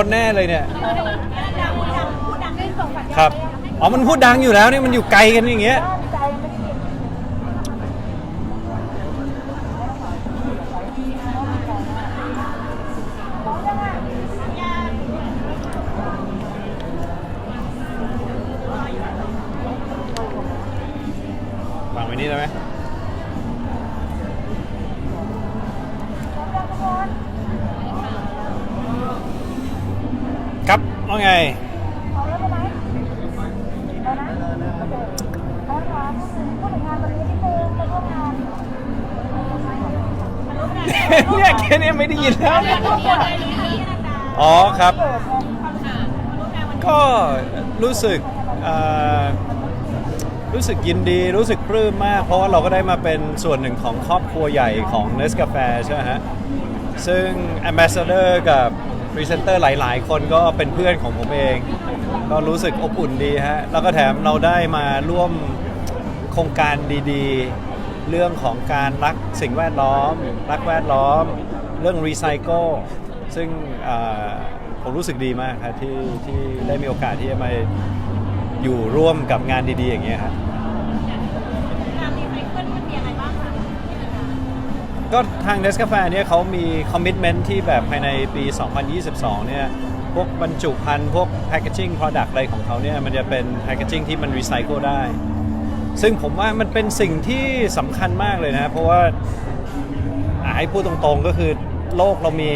คนแน่เลยเนี่ย ครับ อ๋อ มันพูดดังอยู่แล้วเนี่ย มันอยู่ไกลกันอย่างเงี้ย วางไว้นี่ได้ไหม ว่าไง เนี่ยแค่เนี้ไม่ได้ยินแล้ว อ๋อครับ ก็รู้สึกเอ่อรู้สึกยินดีรู้สึกปลื้มมาก เพราะว่าเราก็ได้มาเป็นส่วนหนึ่งของครอบครัวใหญ่ของเนสกาแฟใช่ไหมฮะ ซึ่ง Ambassador กับ Presenter หลาย ๆ คนก็เป็นเพื่อนของผมเอง ก็รู้สึกอบอุ่นดีฮะ แล้วก็แถมเราได้มาร่วมโครงการดีๆ เรื่องของการรักสิ่งแวดล้อม รักแวดล้อม เรื่องรีไซเคิลซึ่งผมรู้สึกดีมากครับที่ที่ได้มีโอกาสที่จะมาอยู่ร่วมกับงานดี ๆ อย่างเงี้ยครับ ก็ทาง n e s c a f e เนี่ยเขามีคอมมิ t เมนต์ที่แบบภายในปี 2022 เนี่ย พวกบรรจุภัณฑ์พวกแพ c เกจิ้ง product อะไรของเขาเนี่ย มันจะเป็นแพ c เกจิ้งที่มันรีไซเคิลได้ ซึ่งผมว่ามันเป็นสิ่งที่สำคัญมากเลยนะ เพราะว่าอะให้พูดตรงๆก็คือโลกเรามี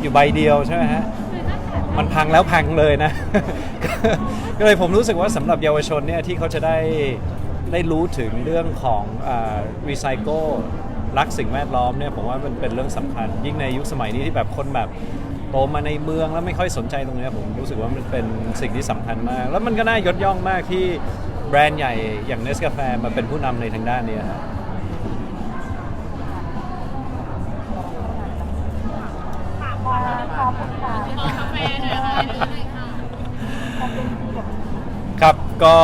อยู่ใบเดียวใช่ไหมฮะ มันพังแล้วพังเลยนะ ก็เลยผมรู้สึกว่าสำหรับเยาวชนเนี่ยที่เขาจะได้ได้รู้ถึงเรื่องของรีไซเคิล รักสิ่งแวดล้อมเนี่ยผมว่ามันเป็นเรื่องสำคัญ ยิ่งในยุคสมัยนี้ที่แบบคนแบบโตมาในเมืองแล้วไม่ค่อยสนใจตรงเนี้ยผมรู้สึกว่ามันเป็นสิ่งที่สำคัญมาก แล้วมันก็น่ายกย่องมากที่แบรนด์ใหญ่อย่างเนสกาแฟมาเป็นผู้นำในทางด้านนี้ครับครับก็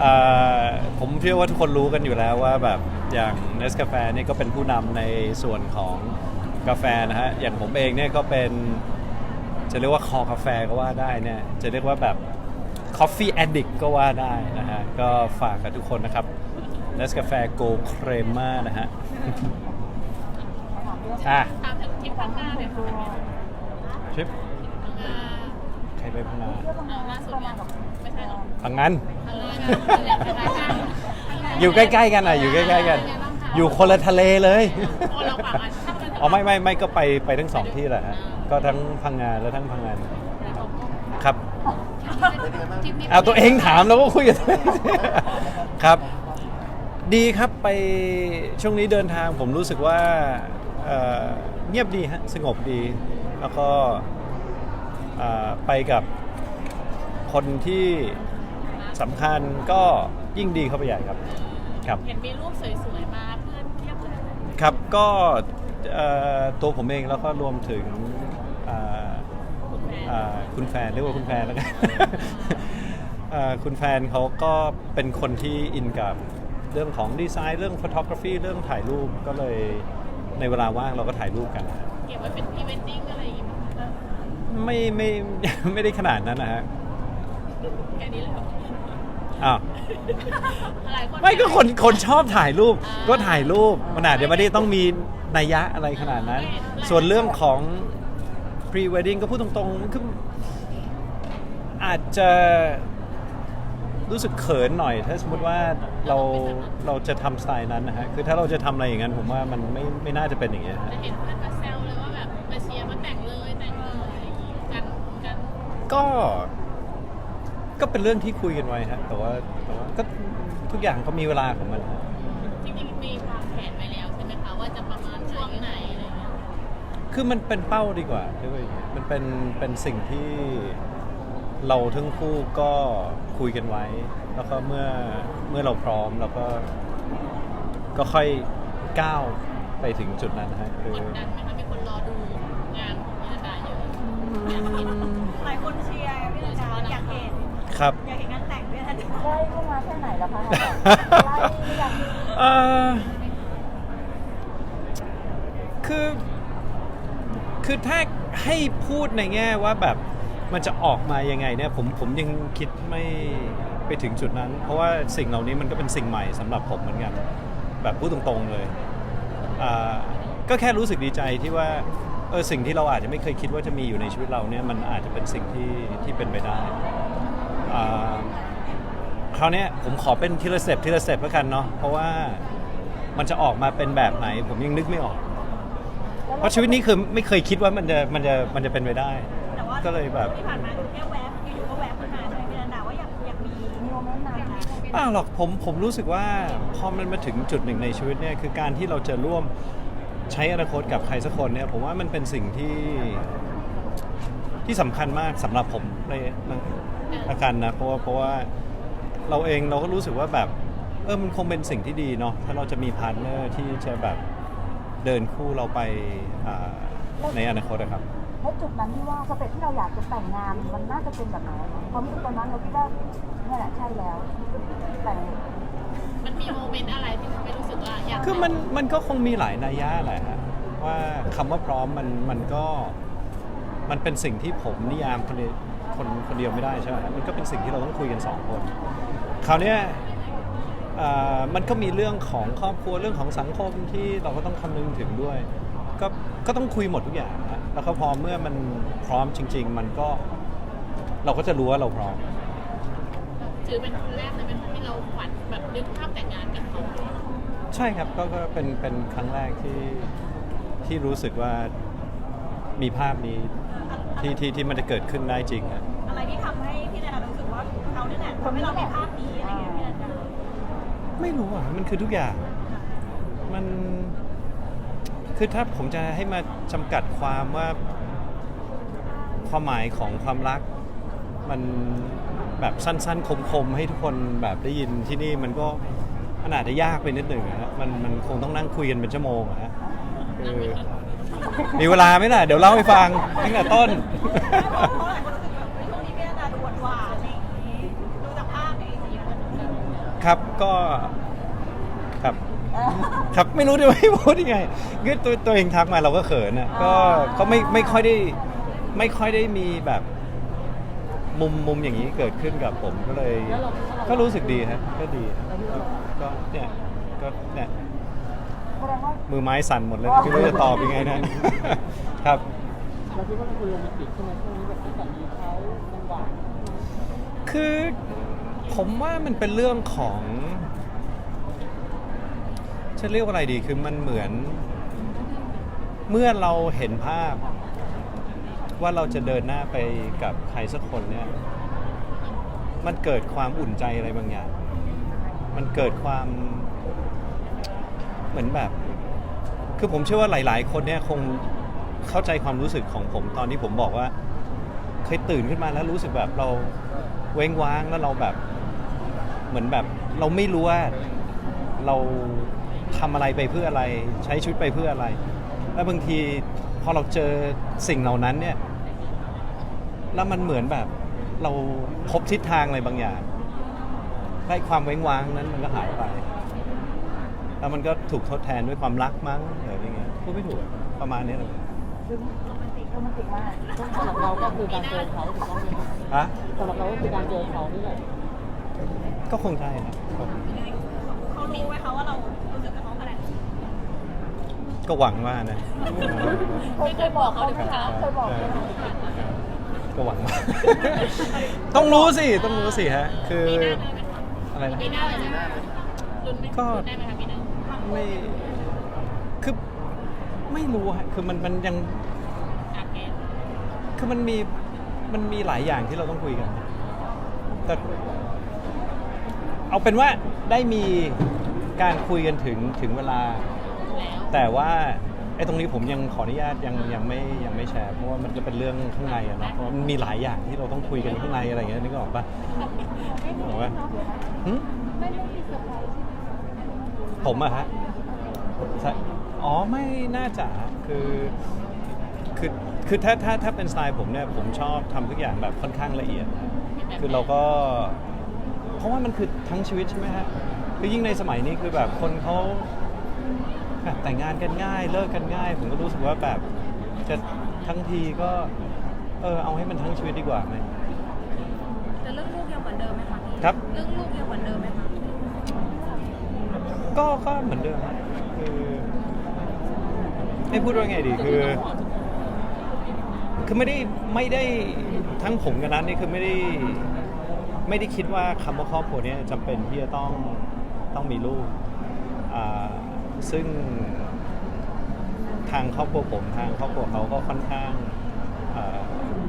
เอ่อผมเชื่อว่าทุกคนรู้กันอยู่แล้วว่าแบบ อย่างเนสกาแฟนี่ก็เป็นผู้นำในส่วนของกาแฟนะฮะ อย่างผมเองเนี่ยก็เป็น จะเรียกว่าคอกาแฟก็ว่าได้เนี่ย จะเรียกว่าแบบ Coffee Addict ก็ว่าได้นะฮะ ก็ฝากกับทุกคนนะครับเนสกาแฟโกเครม่านะฮะอะถามถึงทริปพังงาหน่อยค่ะทริปพังงาใครไปพังงาเอ่อล่าสุดเนี่ยไม่ใช่หรอกพังงานพังงาเนี่ อยู่ใกล้ๆกันอะอยู่ใกล้ๆกัน อยู่คนละทะเลเลย โอ้เราแบบอะถ้ามันอ๋อไม่ไม่ไม่ก็ไปไปทั้งสองที่แหละฮะก็ทั้งพังงานและทั้งพังงานครับทริปนี้เอาตัวเองถามแล้วก็คุยกับตัวเองครับ ดีครับไปช่วงนี้เดินทางผมรู้สึกว่าเอ่อเงียบดีฮะสงบดี แล้วก็เอ่อไปกับคนที่สำคัญก็ ยิ่งดีเข้าไปใหญ่ครับครับ เห็นมีรูปสวยๆมาเพื่อนเทียบเลยครับก็เอ่อตัวผมเองแล้วก็รวมถึงอ่าคุณแม่อ่าคุณแฟนเรียกว่าคุณแฟนแล้วกันอ่าคุณแฟนเขาก็เป็นคนที่อินกับเรื่องของดีไซน์เรื่องฟ o ท o กราฟีเรื่องถ่ายรูปก็เลยในเวลาว่างเราก็ถ่ายรูปกัน เก็บไว้เป็นพรีเวดดิ้งอะไรอย่างงี้มั้งไม่ไม่ ไม่ได้ขนาดนั้นนะฮะแค่นี้เลยเหรอ อ้าวหลายคนไม่ก็คนคนชอบถ่ายรูปอ่าก็ถ่ายรูปมันอาจจะไม่ได้ต้องมีนัยยะอะไรขนาดนั้น ส่วนเรื่องของ pre wedding ก็พูดตรงๆคืออาจจะรู้สึกเขินหน่อย ถ้าสมมติว่าเราเราจะทำสไตล์นั้นนะฮะคือถ้าเราจะทำอะไรอย่างนั้น ผมว่ามันไม่ไม่น่าจะเป็นอย่างเงี้ยฮะ จะเห็นเพื่อนมาแซวเลยว่าแบบมาเชียร์มาแต่งเลยแต่งเลยอะไรอย่างงี้กันกันก็ ก็เป็นเรื่องที่คุยกันไว้ฮะแต่ว่าแต่ว่าก็ทุกอย่างก็มีเวลาของมันฮะจริงๆมีวางแผนไว้แล้วใช่ไหมคะว่าจะประมาณช่วงไหนอะไรอย่างเงี้ยคือมันเป็นเป้าดีกว่าเรียกว่าอย่างเงี้ยมันเป็นเป็นสิ่งที่เราทั้งคู่ก็คุยกันไว้ แล้วก็เมื่อเมื่อเราพร้อมเราก็ ก็ค่อยก้าวไปถึงจุดนั้นนะฮะคืกอ ดดันไหมคะมีคนรอดูงานของพี่ระดาเยอะ หลายคนเชียร์พี่ระดาอยากเห็น ครับอยากเห็นงานแต่งพี่ระดาได้เข้ามาแค่ไหนแล้วคะไล่หรือยังเอ่อคือคือถ้าให้พูดในแง่ว่าแบบมันจะออกมายังไงเนี่ยผมผมยังคิดไม่ไปถึงจุดนั้น เพราะว่าสิ่งเหล่านี้มันก็เป็นสิ่งใหม่สำหรับผมเหมือนกันแบบพูดตรงๆเลยอ่าก็แค่รู้สึกดีใจที่ว่าเออสิ่งที่เราอาจจะไม่เคยคิดว่าจะมีอยู่ในชีวิตเราเนี่ยมันอาจจะเป็นสิ่งที่ที่เป็นไปได้ อ่าคราวเนี้ยผมขอเป็นทีละสเต็ปทีละสเต็ปแล้วกันเนาะเพราะว่ามันจะออกมาเป็นแบบไหน ผมยังนึกไม่ออก เพราะชีวิตนี้คือไม่เคยคิดว่ามันจะมันจะมันจะเป็นไปได้ แต่ว่าก็เลยแบบ ที่ผ่านมาแค่แวบอยู่ๆก็แวบขึ้นมาใช่ไหมพี่นันดาว่าอยากอยากมีมีโมเมนต์นั้นไหมเปล่าหรอกผมผมรู้สึกว่าพอมันมาถึงจุดหนึ่งในชีวิตเนี่ยคือการที่เราจะร่วมใช้อนาคตกับใครสักคนเนี่ยผมว่ามันเป็นสิ่งที่ที่สำคัญมากสำหรับผมเลยน ละกันนะเพราะว่าเพราะว่าเราเองเราก็รู้สึกว่าแบบเออมันคงเป็นสิ่งที่ดีเนาะถ้าเราจะมีพาร์ทเนอร์ที่จะแบบเดินคู่เราไปอ่าในอนาคตนะครับ แล้วจุดนั้นที่ว่าสเต็ปที่เราอยากจะแต่งงานมันน่าจะเป็นแบบไหนพอมีตอนนั้นเราคิดว่านี่แหละใช่แล้วแต่งมันมีโมเมนต์อะไรที่ทำให้รู้สึกว่าอยากคือมันมันก็คงมีหลายนัยยะแหละฮะว่าคำว่าพร้อมมันมันก็มันเป็นสิ่งที่ผมนิยามคนเดียว คนคนเดียวไม่ได้ใช่ไหมฮะมันก็เป็นสิ่งที่เราต้องคุยกันสองคน คราวเนี้ยเอ่อมันก็มีเรื่องของครอบครัวเรื่องของสังคมที่เราก็ต้องคำนึงถึงด้วย ก็ก็ต้องคุยหมดทุกอย่างฮะแล้วก็พอเมื่อมันพร้อมจริง ๆ มันก็เราก็จะรู้ว่าเราพร้อมถือเป็นครั้งแรกเลยเป็นที่เราฝันแบบนึกภาพแต่งงานกับเขาใช่ครับก็ก็เป็นเป็นครั้งแรกที่ที่รู้สึกว่ามีภาพนี้ที่ที่ที่มันจะเกิดขึ้นได้จริงอะ อะไรที่ทำให้พี่นันรู้สึกว่าเขาเนี่ยแหละทำให้เรามีภาพนี้อะไรอย่างเงี้ยพี่นันดาไม่รู้อะ มันคือทุกอย่าง มัน คือถ้าผมจะให้มาจำกัดความว่า ความหมายของความรัก มันแบบสั้นๆ คมๆ ให้ทุกคนแบบได้ยินที่นี่มันก็มันอาจจะยากไปนิดหนึ่งอะฮะมันมันคงต้องนั่งคุยกันเป็นชั่วโมงอะฮะคือมีเวลาไหมล่ะ เดี๋ยวเล่าให้ฟังตั้งแต่ต้น ครับก็ครับ ครับไม่รู้จะไม่พูดยังไงคือตัวตัวเองทักมาเราก็เขินอะก็ก็ไม่ไม่ค่อยได้ ไม่ค่อยได้มีแบบ มุมมุมอย่างนี้เกิดขึ้นกับผมก็เลยก็รู้สึกดีฮะก็ดีครับก็เนี่ยก็เนี่ยแสดงว่ามือไม้สั่นหมดเลยไม่รู้จะตอบยังไงนะ ครับ เราคิดว่ามันคือโรแมนติกใช่ไหมช่วงนี้แบบตั้งแต่มีเขามันหวานคือ ผมว่ามันเป็นเรื่องของจะเรียกว่าอะไรดีคือมันเหมือน เมื่อเราเห็นภาพ ว่าเราจะเดินหน้าไปกับใครสักคนเนี่ย มันเกิดความอุ่นใจอะไรบางอย่าง มันเกิดความเหมือนแบบ คือผมเชื่อว่าหลาย ๆ คนเนี่ยคงเข้าใจความรู้สึกของผมตอนที่ผมบอกว่า เคยตื่นขึ้นมาแล้วรู้สึกแบบเราเว้งว้างแล้วเราแบบ เหมือนแบบเราไม่รู้ว่าเราทำอะไรไปเพื่ออะไร ใช้ชีวิตไปเพื่ออะไร แล้วบางทีพอเราเจอสิ่งเหล่านั้นเนี่ย แล้วมันเหมือนแบบเราพบทิศทางอะไรบางอย่างได้ความเว้งว้างนั้นมันก็หายไป แล้วมันก็ถูกทดแทนด้วยความรักมั้งหรืออะไรเงี้ยพูดไม่ถูกอะประมาณนี้เลยซึ่งโรแมนติกโรแมนติกมาก สำหรับเราก็คือการเจอเขาถูกต้องไหมครับฮะสำหรับเราก็คือการเจอเขานี่แหละ ก็คงใช่ครับผมเขารู้ไหมคะว่าเรารู้สึกกับเขาขนาดนี้ก็หวังว่านะเคยเคยบอกเขาไหมคะเคยบอกไหมคะก็หวังว่า ต้องรู้สิ ต้องรู้สิฮะ คือปีหน้าเลยไหมอะไรนะปีหน้าเลยไหมลุ้นไหมก็ได้ไหมคะปีหน้าไม่คือไม่รู้ฮะคือมันมันยังจากเกณฑ์คือมันมีมันมีหลายอย่างที่เราต้องคุยกัน แต่ เอาเป็นว่าได้มีการคุยกันถึงถึงเวลา แต่ว่าไอ้ตรงนี้ผมยังขออนุญาตยังยังไม่ยังไม่แชร์เพราะว่ามันจะเป็นเรื่องข้างในอะเนาะเพราะมันมีหลายอย่างที่เราต้องคุยกันข้างในอะไรอย่างเงี้ยนึกออกปะนึกอกปะหึผมอะฮะใช่อ๋อไม่น่าจะคือคือคือถ้าถ้าถ้าเป็นสไตล์ผมเนี่ยผมชอบทำทุกอย่างแบบค่อนข้างละเอียด คือเราก็ เพราะว่ามันคือทั้งชีวิตใช่ไหมฮะคือยิ่งในสมัยนี้คือแบบคนเขาแบบแต่งงานกันง่าย เลิกกันง่าย ผมก็รู้สึกว่าแบบจะททั้งทีก็ เออเอาให้มันทั้งชีวิตดีกว่าไหม แต่เรื่องลูกยังเหมือนเดิมไหมคะพี่ครับ เรื่องลูกยังเหมือนเดิมไหมคะก็ก็เหมือนเดิมครับคือให้พูดว่าไงดีคือ คือไม่ได้ไม่ได้ทั้งผมกับนัทนี่คือไม่ได้ ไม่ได้คิดว่าคำว่าครอบครัวเนี้จำเป็นที่จะต้องต้องมีลูกอ่าซึ่งทางครอบครัวผมทางครอบครัวเขาก็ค่อนข้างอ่า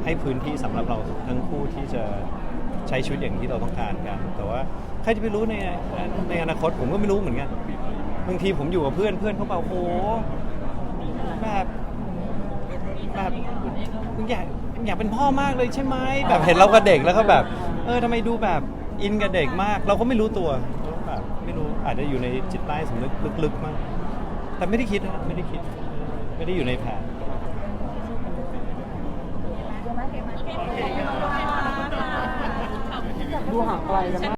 ให้พื้นที่สำหรับเราทั้งคู่ที่จะใช้ชีวิตอย่างที่เราต้องการกัน แต่ว่าใครจะไปรู้ในในอนาคตผมก็ไม่รู้เหมือนกันบางทีผมอยู่กับเพื่อนเพื่อนเขาบอกโอ้โหแบบแบบมึงอยากอยากเป็นพ่อมากเลยใช่ไหมแบบเห็นเรากับเด็กแล้วก็แบบ เออทำไมดูแบบอินกับเด็กมาก เราก็ไม่รู้ตัวแบบไม่รู้อาจจะอยู่ในจิตใต้สำนึกลึกๆมากแต่ไม่ได้คิดนะไม่ได้คิด ไม่ได้อยู่ในแผนดูห่างไกลกันมาก